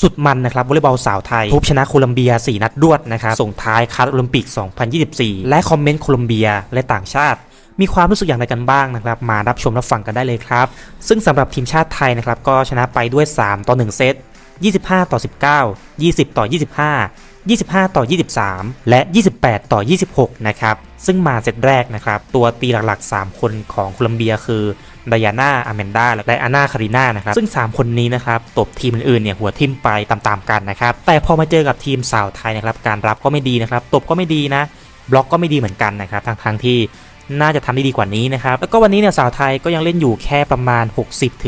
สุดมันนะครับวอลเลย์บอลสาวไทยทุบชนะโคลัมเบีย 4 นัดรวดนะครับส่งท้ายคัดโอลิมปิก 2024 และคอมเมนต์โคลัมเบียและต่างชาติมีความรู้สึกอย่างไรกันบ้างนะครับ มารับชมรับฟังกันได้เลยครับ ซึ่งสำหรับทีมชาติไทยนะครับ ก็ชนะไปด้วย 3 ต่อ 1 เซต 25 ต่อ 19 20 ต่อ 25 25 ต่อ 23 และ 28 ต่อ 26 นะครับ ซึ่งมาเซตแรกนะครับ ตัวตีหลักๆ 3 คนของโคลัมเบียคือ ไดอาน่าอแมนดาและไดอาน่าคาริน่านะครับซึ่ง 3 คนนี้นะครับตบทีมอื่นๆเนี่ยหัวทิ่มไปตามๆกันนะครับแต่พอมาเจอกับทีมสาวไทยนะครับการรับก็ไม่ดีนะครับตบก็ไม่ดีนะบล็อกก็ไม่ดีเหมือนกันนะครับทางๆที่น่าจะทำได้ดีกว่านี้นะครับ แล้วก็วันนี้เนี่ยสาวไทยก็ยังเล่นอยู่แค่ประมาณ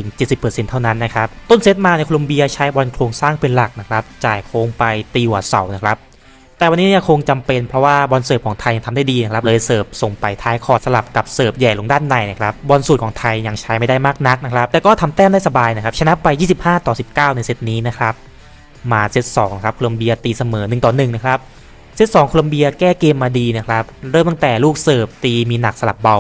60-70%เท่านั้นนะครับ ต้นเซตมาในโคลอมเบียใช้บอลโครงสร้างเป็นหลักนะครับ จ่ายโค้งไปตีหัวเสานะครับ แต่วันนี้เนี่ยคงจำเป็นเพราะว่าบอลเสิร์ฟของไทยยังทำได้ดีนะครับเลยเสิร์ฟส่งไปท้ายคอร์สลับกับเสิร์ฟใหญ่ลงด้านในนะครับบอลสูตรของไทยยังใช้ไม่ได้มากนักนะครับแต่ก็ทำแต้มได้สบายนะครับชนะไป 25 ต่อ 19 ในเซตนี้นะครับมาเซต2ครับโคลอมเบียตีเสมอ1ต่อ1นะครับเซต2โคลอมเบียแก้เกมมาดีนะครับเริ่มตั้งแต่ลูกเสิร์ฟตีมีหนักสลับเบา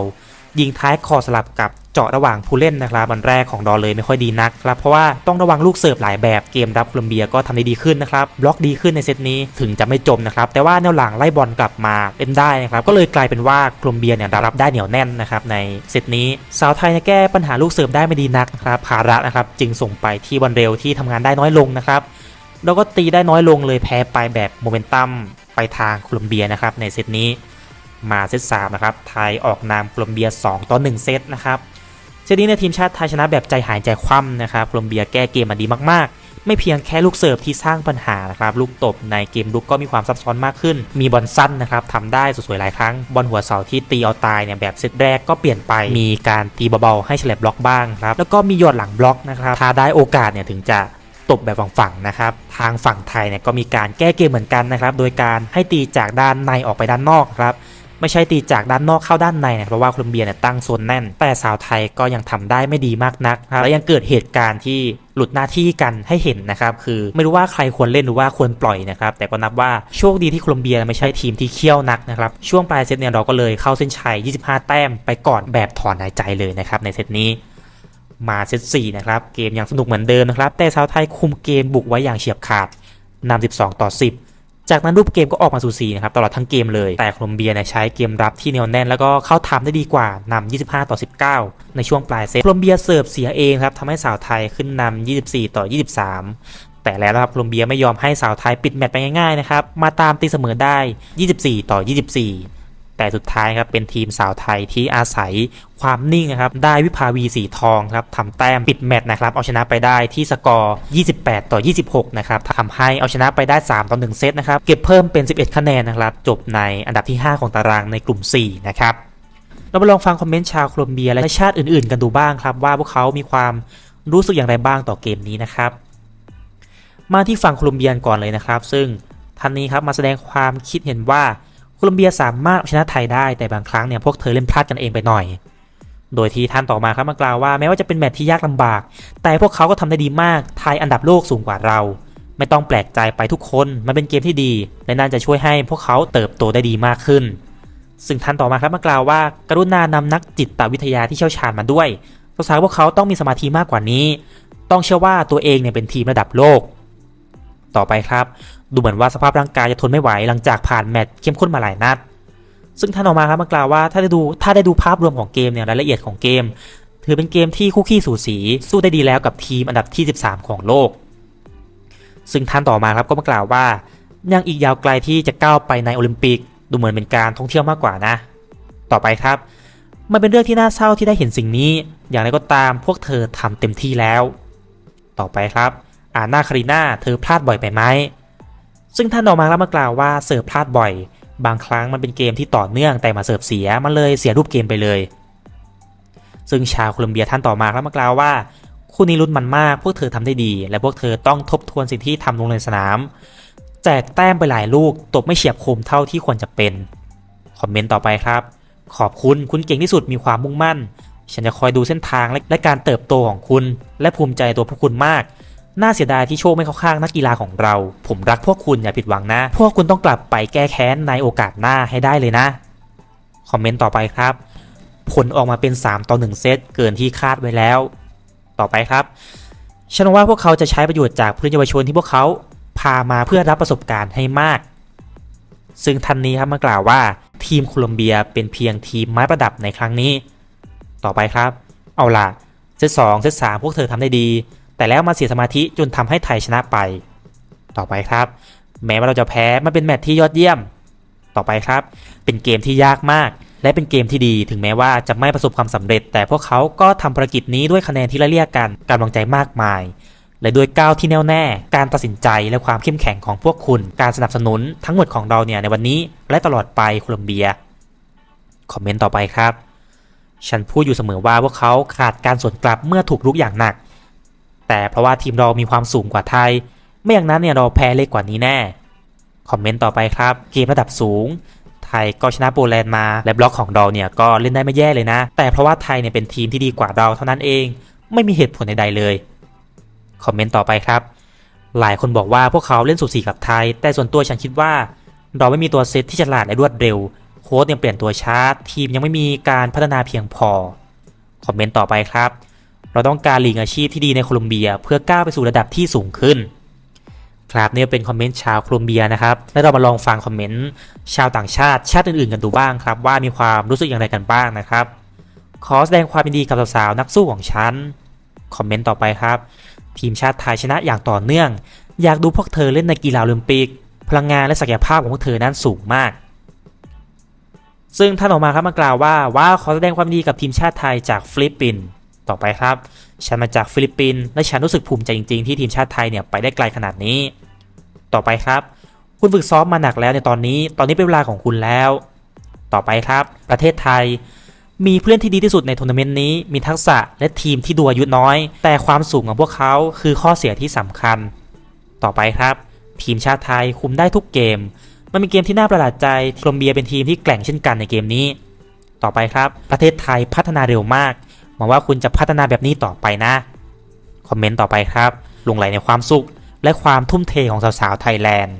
ยิงท้ายคอสลับกับ เจาะระหว่างผู้เล่นนะครับวันแรกของดอเลยไม่ค่อยดีนักครับเพราะว่าต้องระวังลูกเสิร์ฟหลายแบบเกมรับโคลอมเบียก็ทำได้ดีขึ้นนะครับบล็อกดีขึ้นในเซตนี้ถึงจะไม่จมนะครับแต่ว่าแนวหลังไล่บอลกลับมาเล่นได้นะครับก็เลยกลายเป็นว่าโคลอมเบียเนี่ยรับได้เหนียวแน่นนะครับในเซตนี้สาวไทยแก้ปัญหาลูกเสิร์ฟได้ไม่ดีนักนะครับภาระนะครับจึงส่งไปที่บอลเร็วที่ทำงานได้น้อยลงนะครับแล้วก็ตีได้น้อยลงเลยแพ้ไปแบบโมเมนตัมไปทางโคลอมเบียนะครับในเซตนี้มาเซต3นะครับไทยออกนามโคลอมเบีย 2 ต่อ 1 เซตนะครับ เซตนี้ในทีมชาติไทยชนะแบบใจหายใจคว่ำนะครับโคลอมเบียแก้เกมมาดีมากๆ ไม่เพียงแค่ลูกเสิร์ฟที่สร้างปัญหานะครับลูกตบในเกมลุกก็มีความซับซ้อนมากขึ้น มีบอลสั้นนะครับทำได้สวยๆหลายครั้ง บอลหัวเสาที่ตีเอาตายเนี่ยแบบเซตแรกก็เปลี่ยนไปมีการตีเบาๆให้เฉลบบล็อกบ้างครับแล้วก็มีหยอดหลังบล็อกนะครับถ้าได้โอกาสเนี่ยถึงจะตบแบบฝั่งๆนะครับ ทางฝั่งไทยเนี่ยก็มีการแก้เกมเหมือนกันนะครับ โดยการให้ตีจากด้านในออกไปด้านนอกครับ ไม่ใช่ตีจากด้านนอกเข้าด้านในนะเพราะว่าโคลอมเบียเนี่ยตั้งโซนแน่น แต่สาวไทยก็ยังทำได้ไม่ดีมากนักครับและยังเกิดเหตุการณ์ที่หลุดหน้าที่กันให้เห็นนะครับคือไม่รู้ว่าใครควรเล่นหรือว่าควรปล่อยนะครับแต่ก็นับว่าโชคดีที่โคลอมเบียไม่ใช่ทีมที่เขี้ยวนักนะครับช่วงปลายเซตเนี่ยเราก็เลยเข้าเส้นชัย 25 แต้มไปก่อนแบบถอนหายใจเลยนะครับในเซตนี้มาเซต4นะครับเกมยังสนุกเหมือนเดิมนะครับแต่ชาวไทยคุมเกมบุกไว้อย่างเฉียบขาดนำ12 ต่อ 10 จากนั้นรูปเกมก็ออกมาสูสีนะครับตลอดทั้งเกมเลย แต่โคลอมเบียเนี่ยใช้เกมรับที่เหนียวแน่นแล้วก็เข้าทำได้ดีกว่านำ25 ต่อ 19 ในช่วงปลายเซตโคลอมเบียเสิร์ฟเสียเองครับทำให้สาวไทยขึ้นนำ24 ต่อ 23 แต่แล้วครับโคลอมเบียไม่ยอมให้สาวไทยปิดแมตช์ไปง่ายๆนะครับมาตามตีเสมอได้ 24 ต่อ 24 แต่สุดท้ายครับเป็นทีมสาวไทยที่อาศัยความนิ่งนะครับได้วิภาวีสีทองครับทำแต้มปิดแมตช์นะครับเอาชนะไปได้ที่สกอร์ 28 ต่อ 26 นะครับทำให้เอาชนะไปได้ 3 ต่อ 1 เซตนะครับ เก็บเพิ่มเป็น 11 คะแนนนะครับ จบในอันดับที่ 5 ของตารางในกลุ่ม 4 นะครับเรามาลองฟังคอมเมนต์ชาวโคลอมเบียและชาติอื่นๆ กันดูบ้างครับ ว่าพวกเขามีความรู้สึกอย่างไรบ้างต่อเกมนี้นะครับ มาที่ฝั่งโคลอมเบียก่อนเลยนะครับ ซึ่งท่านนี้ครับมาแสดงความคิดเห็นว่า โคลอมเบียสามารถเอาชนะไทยได้แต่บางครั้งเนี่ยพวกเธอเล่นพลาดกันเองไปหน่อย โดยที่ท่านต่อมาครับมากล่าวว่าแม้ว่าจะเป็นแมตช์ที่ยากลำบาก แต่พวกเขาก็ทำได้ดีมากไทยอันดับโลกสูงกว่าเรา ไม่ต้องแปลกใจไปทุกคนมันเป็นเกมที่ดี และน่าจะช่วยให้พวกเขาเติบโตได้ดีมากขึ้น ซึ่งท่านต่อมาครับมากล่าวว่า กรุณานำนักจิตวิทยาที่เชี่ยวชาญมาด้วยสาวๆพวกเขาต้องมีสมาธิมากกว่านี้ ต้องเชื่อว่าตัวเองเนี่ยเป็นทีมระดับโลก ต่อไปครับ ดูเหมือนว่าสภาพร่างกายจะทนไม่ไหวหลังจากผ่านแมตช์เข้มข้นมาหลายนัด ซึ่งท่านออกมาครับมากล่าวว่าถ้าได้ดูถ้าได้ดูภาพรวมของเกมเนี่ยรายละเอียดของเกม ถือเป็นเกมที่คู่ขี้สูสี สู้ได้ดีแล้วกับทีมอันดับที่ 13 ของโลก ซึ่งท่านต่อมาครับก็มากล่าวว่ายังอีกยาวไกลที่จะก้าวไปในโอลิมปิก ดูเหมือนเป็นการท่องเที่ยวมากกว่านะ ต่อไปครับ มันเป็นเรื่องที่น่าเศร้าที่ได้เห็นสิ่งนี้ อย่างไรก็ตามพวกเธอทำเต็มที่แล้ว ต่อไปครับอาน่าคาริน่าเธอพลาดบ่อยไปไหม ซึ่งท่านออกมาแล้วมากล่าวว่าเสิร์ฟพลาดบ่อย บางครั้งมันเป็นเกมที่ต่อเนื่องแต่มาเสิร์ฟเสียมันเลยเสียรูปเกมไปเลย ซึ่งชาวโคลอมเบียท่านต่อมาแล้วมากล่าวว่าคู่นี้ลุ้นมันมากพวกเธอทำได้ดี และพวกเธอต้องทบทวนสิ่งที่ทำลงในสนาม แจกแต้มไปหลายลูกตบไม่เฉียบคมเท่าที่ควรจะเป็นคอมเมนต์ต่อไปครับ ขอบคุณคุณเก่งที่สุดมีความมุ่งมั่น ฉันจะคอยดูเส้นทางและและการเติบโตของคุณ และภูมิใจตัวพวกคุณมาก น่าเสียดายที่โชคไม่เข้าข้างนักกีฬาของเรา ผมรักพวกคุณอย่าผิดหวังนะ พวกคุณต้องกลับไปแก้แค้นในโอกาสหน้าให้ได้เลยนะ คอมเมนต์ต่อไปครับ ผลออกมาเป็น 3 ต่อ 1 เซตเกินที่คาดไว้แล้ว ต่อไปครับ ฉันว่าพวกเขาจะใช้ประโยชน์จากผู้เล่นเยาวชนที่พวกเขาพามาเพื่อรับประสบการณ์ให้มาก ซึ่งท่านนี้ครับมากล่าวว่า ทีมโคลอมเบียเป็นเพียงทีมไม้ประดับในครั้งนี้ ต่อไปครับ เอาล่ะเซตสองเซตสามพวกเธอทำได้ดี แต่แล้วมาเสียสมาธิจนทำให้ไทยชนะไป ต่อไปครับ แม้ว่าเราจะแพ้มันเป็นแมตช์ที่ยอดเยี่ยม ต่อไปครับ เป็นเกมที่ยากมาก และเป็นเกมที่ดีถึงแม้ว่าจะไม่ประสบความสำเร็จ แต่พวกเขาก็ทำภารกิจนี้ด้วยคะแนนที่ละเลียกกันกำลังใจมากมายและด้วยก้าวที่แน่วแน่ การตัดสินใจและความเข้มแข็งของพวกคุณ การสนับสนุนทั้งหมดของเราเนี่ยในวันนี้และตลอดไปโคลอมเบีย คอมเมนต์ต่อไปครับ ฉันพูดอยู่เสมอว่าพวกเขาขาดการสวนกลับเมื่อถูกลุกอย่างหนัก แต่เพราะว่าทีมเรามีความสูงกว่าไทย ไม่อย่างนั้นเนี่ยเราแพ้เล็กกว่านี้แน่ คอมเมนต์ต่อไปครับ เกมระดับสูง ไทยก็ชนะโปแลนด์มา และบล็อกของเราเนี่ยก็เล่นได้ไม่แย่เลยนะ แต่เพราะว่าไทยเนี่ยเป็นทีมที่ดีกว่าเราเท่านั้นเอง ไม่มีเหตุผลใดๆเลย คอมเมนต์ต่อไปครับ หลายคนบอกว่าพวกเขาเล่นสูสีกับไทย แต่ส่วนตัวฉันคิดว่า เราไม่มีตัวเซตที่ฉลาดและรวดเร็ว โค้ชยังเปลี่ยนตัวช้า ทีมยังไม่มีการพัฒนาเพียงพอ คอมเมนต์ต่อไปครับ เราต้องการลีกอาชีพที่ดีในโคลอมเบีย เพื่อก้าวไปสู่ระดับที่สูงขึ้น ครับนี่เป็นคอมเมนต์ชาวโคลอมเบียนะครับ แล้วเรามาลองฟังคอมเมนต์ชาวต่างชาติชาติอื่นๆกันดูบ้างครับ ว่ามีความรู้สึกอย่างไรกันบ้างนะครับ ขอแสดงความยินดีกับสาวๆนักสู้ของฉันคอมเมนต์ต่อไปครับ ทีมชาติไทยชนะอย่างต่อเนื่อง อยากดูพวกเธอเล่นในกีฬาโอลิมปิก พลังงานและศักยภาพของพวกเธอนั้นสูงมาก ซึ่งท่านออกมาครับมากล่าวว่าว้าขอแสดงความดีกับทีมชาติไทยจากฟิลิปปินส์ ต่อไปครับ ฉันมาจากฟิลิปปินส์และฉันรู้สึกภูมิใจจริงๆ ที่ทีมชาติไทยเนี่ยไปได้ไกลขนาดนี้ ต่อไปครับ คุณฝึกซ้อมมาหนักแล้วในตอนนี้ ตอนนี้เป็นเวลาของคุณแล้ว ต่อไปครับ ประเทศไทย มีผู้เล่นที่ดีที่สุดในทัวร์นาเมนต์นี้ มีทักษะและทีมที่ดูอายุน้อย แต่ความสูงของพวกเขาคือข้อเสียที่สำคัญ ต่อไปครับ ทีมชาติไทยคุมได้ทุกเกม มันเป็นเกมที่น่าประหลาดใจโคลอมเบียเป็นทีมที่แกร่งเช่นกันในเกมนี้ ต่อไปครับ ประเทศไทยพัฒนาเร็วมาก วังว่าคุณจะพัฒนาแบบนี้ต่อไปนะ คอมเมนต์ต่อไปครับลงไหลในความสุข และความทุ่มเทของสาวๆไทยแลนด์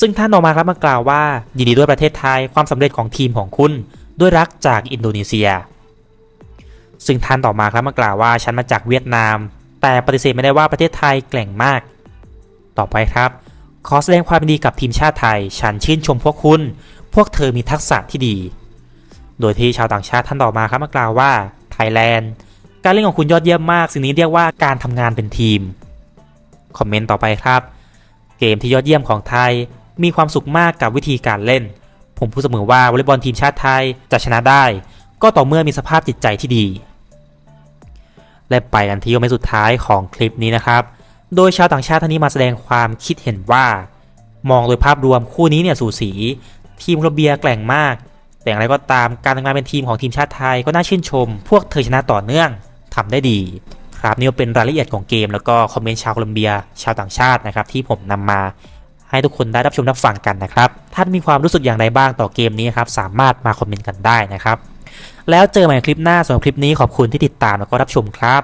ซึ่งท่านออกมาครับมากล่าวว่า ยินดีด้วยประเทศไทยความสำเร็จของทีมของคุณด้วยรักจากอินโดนีเซีย ซึ่งท่านต่อมาครับมากล่าวว่าฉันมาจากเวียดนาม แต่ปฏิเสธไม่ได้ว่าประเทศไทยแกร่งมาก ต่อไปครับ ขอแสดงความดีกับทีมชาติไทย ฉันชื่นชมพวกคุณ พวกเธอมีทักษะที่ดี โดยที่ชาวต่างชาติท่านต่อมาครับมากล่าวว่า ไทยแลนด์การเล่นของคุณยอดเยี่ยมมาก สิ่งนี้เรียกว่าการทำงานเป็นทีม คอมเมนต์ต่อไปครับ เกมที่ยอดเยี่ยมของไทย มีความสุขมากกับวิธีการเล่น ผมพูดเสมอว่าวอลเลย์บอลทีมชาติไทยจะชนะได้ ก็ต่อเมื่อมีสภาพจิตใจที่ดี และไปกันที่คอมเมนต์สุดท้ายของคลิปนี้นะครับ โดยชาวต่างชาติท่านนี้มาแสดงความคิดเห็นว่า มองโดยภาพรวมคู่นี้เนี่ยสูสี ทีมโคลเบียแกร่งมาก แต่อย่างไรก็ตามการทำงานเป็นทีมของทีมชาติไทยก็น่าชื่นชม พวกเธอชนะต่อเนื่องทำได้ดีครับนี่ก็เป็นรายละเอียดของเกม แล้วก็คอมเมนต์ชาวโคลอมเบีย ชาวต่างชาตินะครับที่ผมนำมาให้ทุกคนได้รับชมรับฟังกันนะครับท่านมีความรู้สึกอย่างไรบ้างต่อเกมนี้ครับสามารถมาคอมเมนต์กันได้นะครับแล้วเจอกันใหม่คลิปหน้าสำหรับคลิปนี้ขอบคุณที่ติดตามแล้วก็รับชมครับ